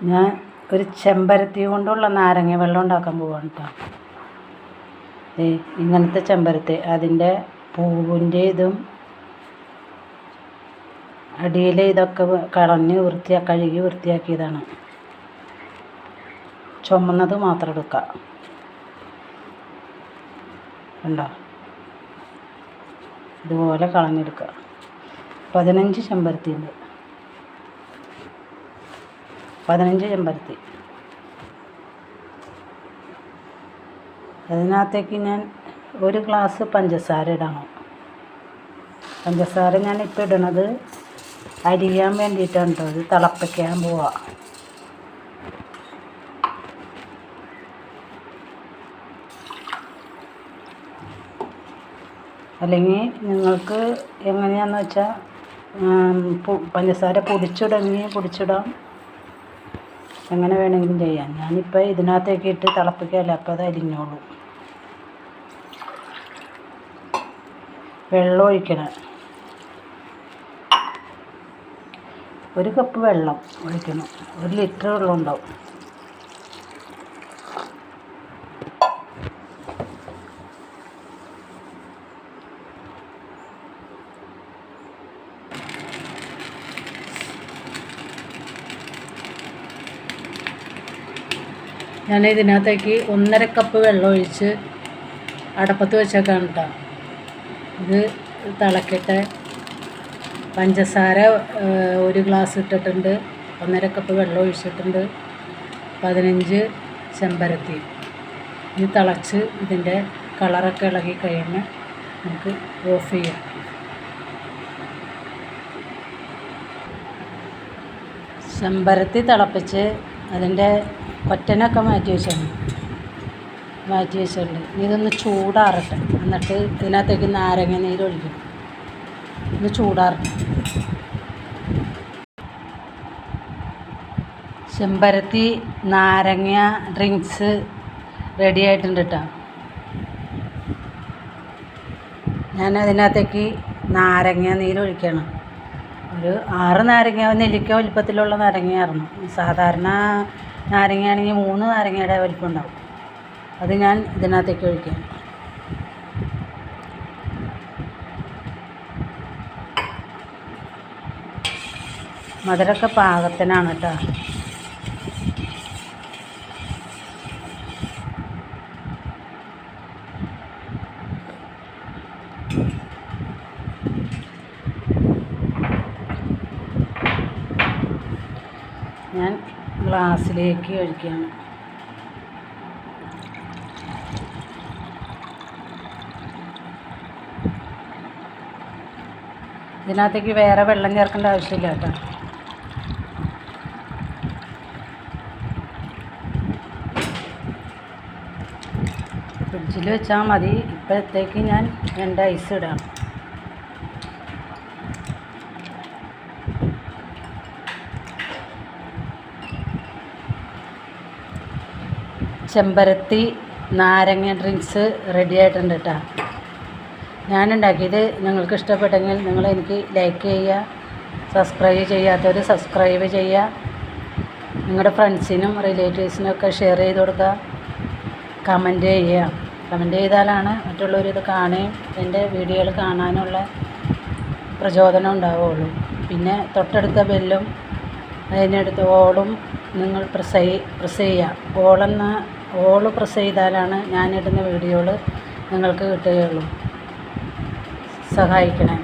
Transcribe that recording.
ഞാൻ ഒരു ചെമ്പരത്തി കൊണ്ടുള്ള നാരങ്ങ വെള്ളം ഉണ്ടാക്കാൻ പോവാണ് കേട്ടോ ഏ ഇങ്ങനത്തെ ചെമ്പരത്തി അതിന്റെ പൂവിന്റെ ഇതും അടിയിൽ ഇതൊക്കെ കളഞ്ഞ് വൃത്തിയാ കഴുകി വൃത്തിയാക്കിയതാണ്. ചുമന്നത് മാത്രം എടുക്കുക ഉണ്ടോ ഇതുപോലെ കളഞ്ഞെടുക്കുക പതിനഞ്ച് ചെമ്പരത്തി ഉണ്ട് പതിനഞ്ച് ചെമ്പരത്തി. അതിനകത്തേക്ക് ഞാൻ ഒരു ഗ്ലാസ് പഞ്ചസാര ഇടണം. പഞ്ചസാര ഞാൻ ഇപ്പോൾ ഇടണത് അരിയാൻ വേണ്ടിയിട്ടാണ് കേട്ടോ ഇത് തിളപ്പിക്കാൻ പോവാം. അല്ലെങ്കിൽ നിങ്ങൾക്ക് എങ്ങനെയാണെന്ന് വെച്ചാൽ പഞ്ചസാര പൊടിച്ചിടണമെങ്കിൽ പൊടിച്ചിടാം. എങ്ങനെ വേണമെങ്കിലും ചെയ്യാം. ഞാനിപ്പോൾ ഇതിനകത്തേക്ക് ഇട്ട് തിളപ്പിക്കുകയല്ല അപ്പോൾ അത് അരിഞ്ഞോളൂ. വെള്ളം ഒഴിക്കണം. ഒരു കപ്പ് വെള്ളം ഒഴിക്കണം. ഒരു ലിറ്റർ വെള്ളം ഉണ്ടാവും. ഞാൻ ഇതിനകത്തേക്ക് ഒന്നര കപ്പ് വെള്ളം ഒഴിച്ച് അടപ്പത്ത് വെച്ചേക്കാണ് കേട്ടോ ഇത് തിളക്കട്ടെ. പഞ്ചസാര ഒരു ഗ്ലാസ് ഇട്ടിട്ടുണ്ട്. ഒന്നര കപ്പ് വെള്ളം ഒഴിച്ചിട്ടുണ്ട്. പതിനഞ്ച് ചെമ്പരത്തി. ഇത് തിളച്ച് ഇതിന്റെ കളറൊക്കെ ഇളകി കഴിയുമ്പോൾ നമുക്ക് ഓഫ് ചെയ്യാം. ചെമ്പരത്തി തിളപ്പിച്ച് അതിന്റെ കൊറ്റനൊക്കെ മാറ്റി വെച്ചാണ് മാറ്റി വെച്ചിട്ടുണ്ട് ഇതൊന്ന് ചൂടാറട്ടെ. എന്നിട്ട് ഇതിനകത്തേക്ക് നാരങ്ങ നീര് ഒഴിക്കും. ഇത് ചൂടാറട്ടെ. ചെമ്പരത്തി നാരങ്ങ ഡ്രിങ്ക്സ് റെഡി ആയിട്ടുണ്ട് കേട്ടോ ഞാൻ അതിനകത്തേക്ക് നാരങ്ങ നീര് ഒഴിക്കണം. ഒരു ആറ് നാരങ്ങ നെല്ലിക്ക വലിപ്പത്തിലുള്ള നാരങ്ങയായിരുന്നു. സാധാരണ നാരങ്ങയാണെങ്കിൽ മൂന്ന് നാരങ്ങയുടെ വലിപ്പം ഉണ്ടാവും അത് ഞാൻ ഇതിനകത്തേക്ക് ഒഴിക്കാം. മധുരമൊക്കെ പാകത്തിനാണ് കേട്ടോ ഞാൻ ഗ്ലാസ്സിലേക്ക് ഒഴിക്കുകയാണ്. ഇതിനകത്തേക്ക് വേറെ വെള്ളം ചേർക്കേണ്ട ആവശ്യമില്ല കേട്ടോ. ഫ്രിഡ്ജിൽ വെച്ചാൽ മതി. ഇപ്പോഴത്തേക്ക് ഞാൻ രണ്ട് ഐസ് ഇടാം. ചെമ്പരത്തി നാരങ്ങ ഡ്രിങ്ക്സ് റെഡി ആയിട്ടുണ്ട് കേട്ടോ ഞാനുണ്ടാക്കിയത് നിങ്ങൾക്ക് ഇഷ്ടപ്പെട്ടെങ്കിൽ നിങ്ങൾ എനിക്ക് ലൈക്ക് ചെയ്യുക സബ്സ്ക്രൈബ് ചെയ്യാത്തവർ സബ്സ്ക്രൈബ് ചെയ്യുക നിങ്ങളുടെ ഫ്രണ്ട്സിനും റിലേറ്റീവ്സിനും ഒക്കെ ഷെയർ ചെയ്ത് കൊടുക്കുക കമന്റ് ചെയ്യുക. കമന്റ് ചെയ്താലാണ് മറ്റുള്ളവർ ഇത് കാണുകയും എന്റെ വീഡിയോകൾ കാണാനുള്ള പ്രചോദനം ഉണ്ടാവുകയുള്ളൂ. പിന്നെ തൊട്ടടുത്ത ബെല്ലും അതിനടുത്ത് ഓളും നിങ്ങൾ പ്രസ് പ്രസ് ചെയ്യുക. ഓളെന്ന ഓൾ പ്രസ് ചെയ്താലാണ് ഞാനിടുന്ന വീഡിയോകൾ നിങ്ങൾക്ക് കിട്ടുകയുള്ളൂ. സഹായിക്കണേ.